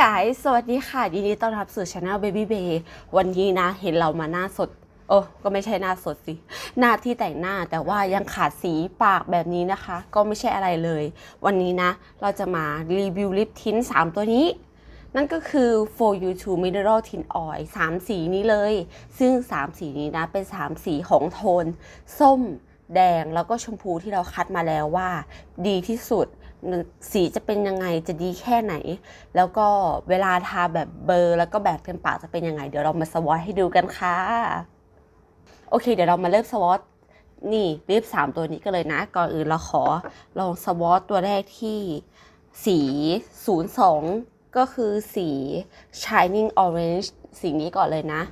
ฮ้กายสวัสดีค่ะยินดีต้อนรับสู่ช anel Baby Bay วันนี้นะ เห็นเรามาหน้าสด โอ้ก็ไม่ใช่หน้าสดสิ หน้าที่แต่งหน้าแต่ว่ายังขาดสีปากแบบนี้นะคะ ก็ไม่ใช่อะไรเลย วันนี้นะ เราจะมารีวิวลิปทิน3ตัวนี้ นั่นก็คือ For You To Mineral Tint Oil 3 สีนี้เลย ซึ่ง 3 สีนี้นะเป็น 3 สีของโทน ส้ม แดงแล้วก็ชมพูที่เราคัดมาแล้วว่า ดีที่สุด สีจะเป็นยังไงจะดีแค่ไหน แล้วก็เวลาทาแบบเบอร์ แล้วก็แบบเต็มปากจะเป็นยังไง เดี๋ยวเรามาสวอตให้ดูกันค่ะ โอเค เดี๋ยวเรามาเริ่มสวอตนี่ลิปสามตัวนี้กันเลยนะ ก่อนอื่นเราขอลองสวอตตัวแรกที่สี 02 ก็คือสี shining orange สีนี้ก่อนเลยนะ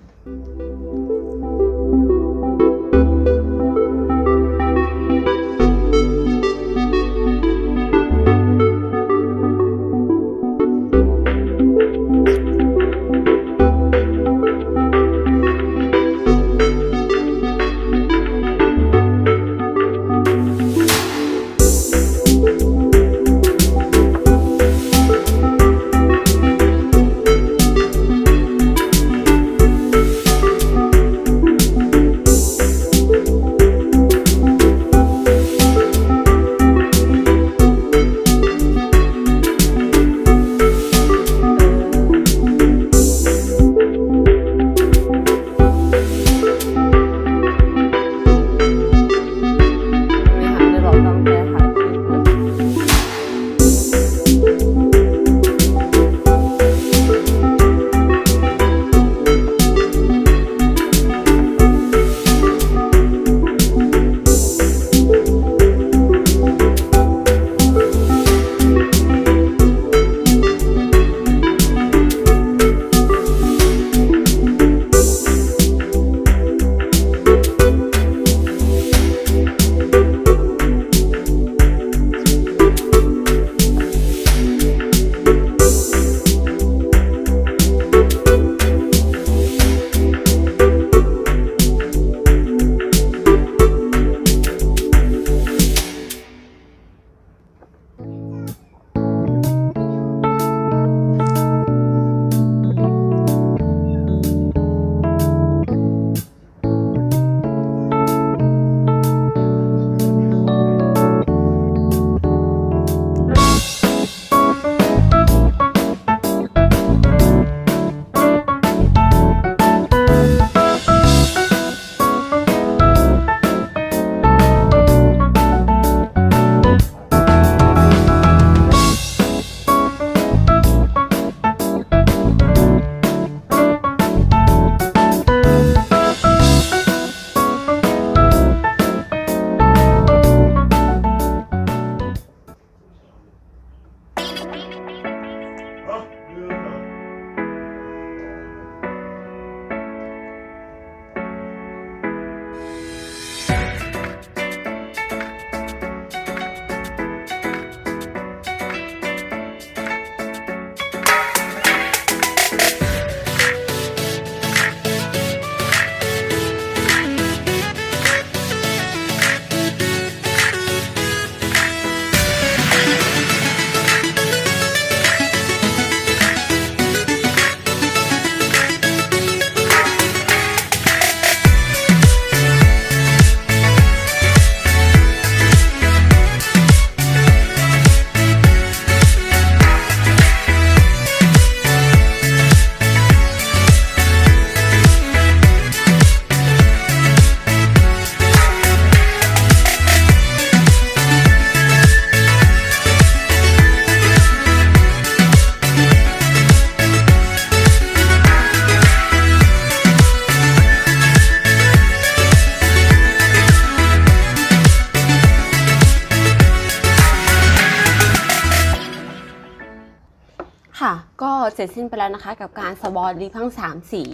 ค่ะ ก็เสร็จสิ้นไปแล้วนะคะ กับการสวอตลิปทั้ง 3 สี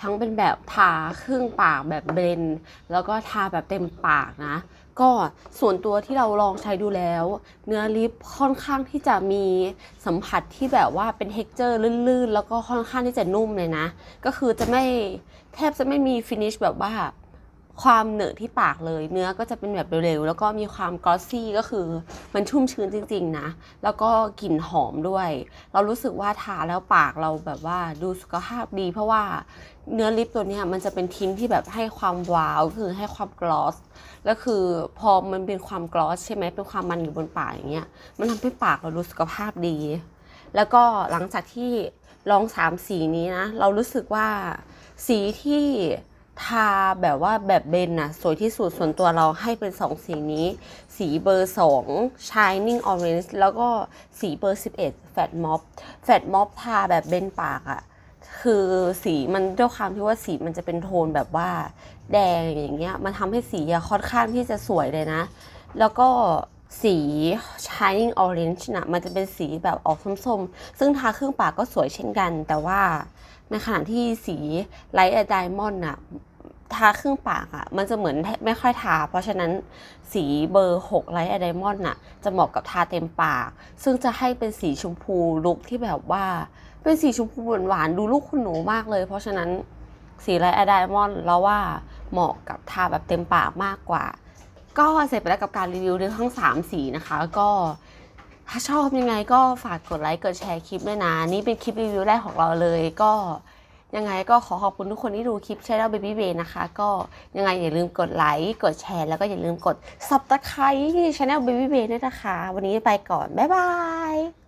ทั้งเป็นแบบทาครึ่งปากแบบเบลนด์แล้วก็ทาแบบเต็มปากนะ ก็ส่วนตัวที่เราลองใช้ดูแล้ว เนื้อลิปค่อนข้างที่จะมีสัมผัสที่แบบว่าเป็นเท็กเจอร์ลื่นๆ แล้วก็ค่อนข้างที่จะนุ่มเลยนะ ก็คือจะไม่แทบจะไม่มีฟินิชแบบว่า ความเหนอะที่ปากเลย เนื้อก็จะเป็นแบบเร็วๆ แล้วก็มีความกรอสซี่ก็คือ มันชุ่มชื้นจริงๆนะ แล้วก็กลิ่นหอมด้วย เรารู้สึกว่าทาแล้วปากเราแบบว่าดูสุขภาพดี เพราะว่าเนื้อลิปตัวนี้มันจะเป็นทิ้นที่แบบให้ความว้าวคือให้ความกลอสแล้วคือพอมันเป็นความกลอสใช่ไหมเป็นความมันอยู่บนปากอย่างเงี้ยมันทำให้ปากเราดูสุขภาพดี แล้วก็หลังจากที่ลองสามสีนี้นะเรารู้สึกว่าสีที่ ทาแบบว่าแบบเบนนะสวยที่สุดส่วนตัวเราให้เป็นสองสีนี้ สีเบอร์ 2 Shining Orange แล้วก็สีเบอร์ 11 Fat Mop Fat Mop ทาแบบเบนปากอะคือสีมันด้วยความที่ว่าสีมันจะเป็นโทนแบบว่าแดงอย่างเงี้ยมันทำให้สีอะค่อนข้างที่จะสวยเลยนะ แล้วก็สี Shining Orange นะมันจะเป็นสีแบบออกส้มๆ ซึ่งทาครึ่งปากก็สวยเช่นกัน แต่ว่าในขณะที่สี Light Diamond น่ะ ทาครึ่งปากอะ่ะมันจะเหมือนไม่ค่อยทา เพราะฉะนั้นสีเบอร์6 Light a Diamond น่ะจะเหมาะกับทาเต็มปาก ซึ่งจะให้เป็นสีชมพูลุคที่แบบว่า เป็นสีชมพูหวานๆดูลูกคุณหนูมากเลย เพราะฉะนั้นสีไลท์อะไดมอนด์เราว่าเหมาะกับทาแบบเต็มปากมากกว่า ก็เสร็จไปแล้วกับการรีวิวทั้ง 3 สีนะคะ ก็ถ้าชอบยังไงก็ฝากกดไลค์กดแชร์คลิปด้วยนะ นี่เป็นคลิปรีวิวแรกของเราเลยก็ ยังไงก็ขอขอบคุณทุกคนที่ดูคลิป Channel Baby Bay นะคะ ก็ยังไงอย่าลืมกดไลค์กดแชร์แล้วก็อย่าลืมกด Subscribe Channel Baby Bay ด้วยนะคะ วันนี้ไปก่อน บ๊ายบาย